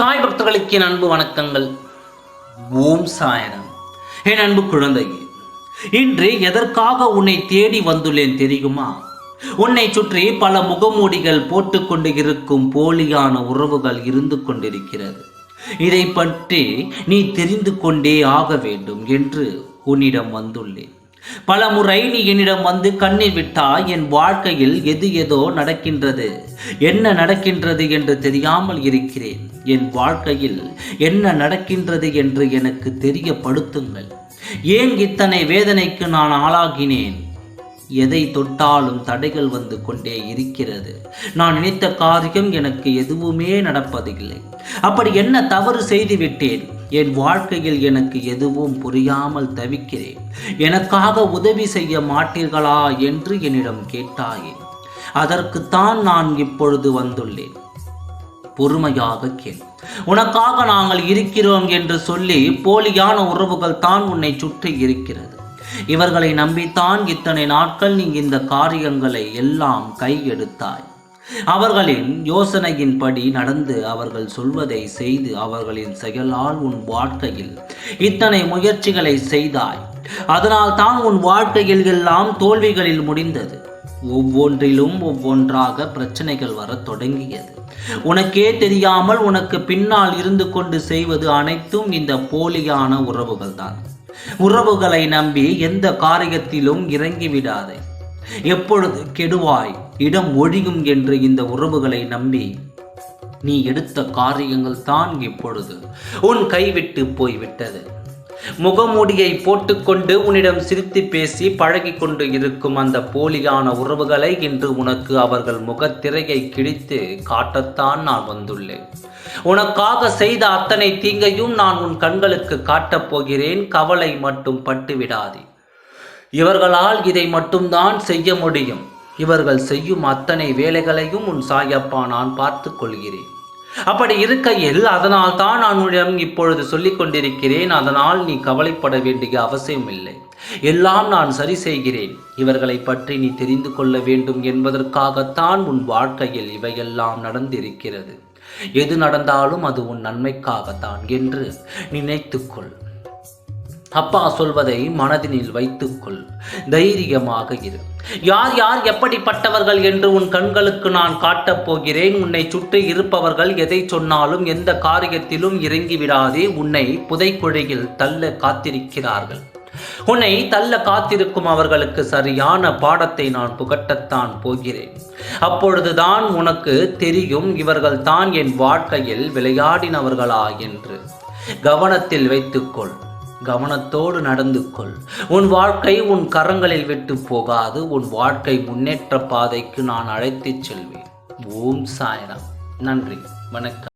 சாய் பக்தர்களுக்கு என் அன்பு வணக்கங்கள். ஓம் சாயனம் என் அன்பு குழந்தையே இன்று எதற்காக உன்னை தேடி வந்துள்ளேன் தெரியுமா? உன்னை சுற்றி பல முகமூடிகள் போட்டுக்கொண்டு இருக்கும் போலியான உறவுகள் இருந்து கொண்டிருக்கிறது. இதை பற்றி நீ தெரிந்து கொண்டே ஆக வேண்டும் என்று உன்னிடம் வந்துள்ளேன். பல முறை நீ என்னிடம் வந்து கண்ணீர் விட்டாய் என் வாழ்க்கையில் எது ஏதோ நடக்கின்றது. என்ன நடக்கின்றது என்று தெரியாமல் இருக்கிறேன். என் வாழ்க்கையில் என்ன நடக்கின்றது என்று எனக்கு தெரியப்படுத்துங்கள். ஏன் இத்தனை வேதனைக்கு நான் ஆளாகினேன்? எதை தொட்டாலும் தடைகள் வந்து கொண்டே இருக்கிறது. நான் நினைத்த காரியம் எனக்கு எதுவுமே நடப்பதில்லை. அப்படி என்ன தவறு செய்து விட்டேன் என் வாழ்க்கையில் எனக்கு எதுவும் புரியாமல் தவிக்கிறேன். எனக்காக உதவி செய்ய மாட்டீர்களா என்று என்னிடம் கேட்டாயே. அதற்குத்தான் நான் இப்பொழுது வந்துள்ளேன். பொறுமையாக கேள். உனக்காக நாங்கள் இருக்கிறோம் என்று சொல்லி போலியான உறவுகள் தான் உன்னை சுற்றி இருக்கிறது. இவர்களை நம்பித்தான் இத்தனை நாட்கள் நீ இந்த காரியங்களை எல்லாம் கையெடுத்தாய். அவர்களின் யோசனையின்படி நடந்து அவர்கள் சொல்வதை செய்து அவர்களின் செயலால் உன் வாழ்க்கையில் இத்தனை முயற்சிகளை செய்தாய். அதனால் தான் உன் வாழ்க்கையில் எல்லாம் தோல்விகளில் முடிந்தது. ஒவ்வொன்றிலும் ஒவ்வொன்றாக பிரச்சனைகள் வரத் தொடங்கியது. உனக்கே தெரியாமல் உனக்கு பின்னால் இருந்து கொண்டு செய்வது அனைத்தும் இந்த போலியான உறவுகள் தான் உறவுகளை நம்பி எந்த காரியத்திலும் இறங்கி விடாதே. எப்பொழுது கெடுவாய் இடம் ஒழியும் என்று இந்த உறவுகளை நம்பி நீ எடுத்த காரியங்கள் தான் இப்பொழுது. உன் கைவிட்டு போய்விட்டது. முகமூடியை போட்டுக்கொண்டு உன்னிடம் சிரித்து பேசி பழகி கொண்டு இருக்கும் அந்த போலியான உறவுகளை இன்று உனக்கு அவர்கள் முகத்திரையை கிழித்து காட்டத்தான் நான் வந்துள்ளேன். உனக்காக செய்த அத்தனை தீங்கையும் நான் உன் கண்களுக்கு காட்டப் போகிறேன். கவலை மட்டும் பட்டு விடாதே இவர்களால் இதை மட்டும்தான் செய்ய முடியும். இவர்கள் செய்யும் அத்தனை வேலைகளையும் உன் சாயப்பா நான் பார்த்து கொள்கிறேன். அப்படி இருக்கையில் அதனால் தான் நான் உன்னிடம் இப்பொழுது சொல்லிக் கொண்டிருக்கிறேன் அதனால் நீ கவலைப்பட வேண்டிய அவசியம் இல்லை எல்லாம் நான் சரி செய்கிறேன். இவர்களை பற்றி நீ தெரிந்து கொள்ள வேண்டும் என்பதற்காகத்தான் உன் வாழ்க்கையில் இவையெல்லாம் நடந்திருக்கிறது. எது நடந்தாலும் அது உன் நன்மைக்காகத்தான் என்று நினைத்துக்கொள். அப்பா சொல்வதை மனதினில் வைத்துக்கொள். தைரியமாக இரு. யார் யார் எப்படிப்பட்டவர்கள் என்று உன் கண்களுக்கு நான் காட்டப் போகிறேன் உன்னை சுற்றி இருப்பவர்கள் எதை சொன்னாலும் எந்த காரியத்திலும் இறங்கி விடாதே உன்னை புதைக்குழியில் தள்ள காத்திருக்கிறார்கள். உன்னை தள்ள காத்திருக்கும் அவர்களுக்கு சரியான பாடத்தை நான் புகட்டத்தான் போகிறேன். அப்பொழுதுதான் உனக்கு தெரியும் இவர்கள் தான் என் வாழ்க்கையில் விளையாடினவர்களா என்று. கவனத்தில் வைத்துக்கொள். கவனத்தோடு நடந்து கொள். உன் வாழ்க்கை உன் கரங்களில் விட்டு போகாது. உன் வாழ்க்கை முன்னேற்ற பாதைக்கு நான் அழைத்துச் செல்வேன். ஓம் சாய்ராம். நன்றி. வணக்கம்.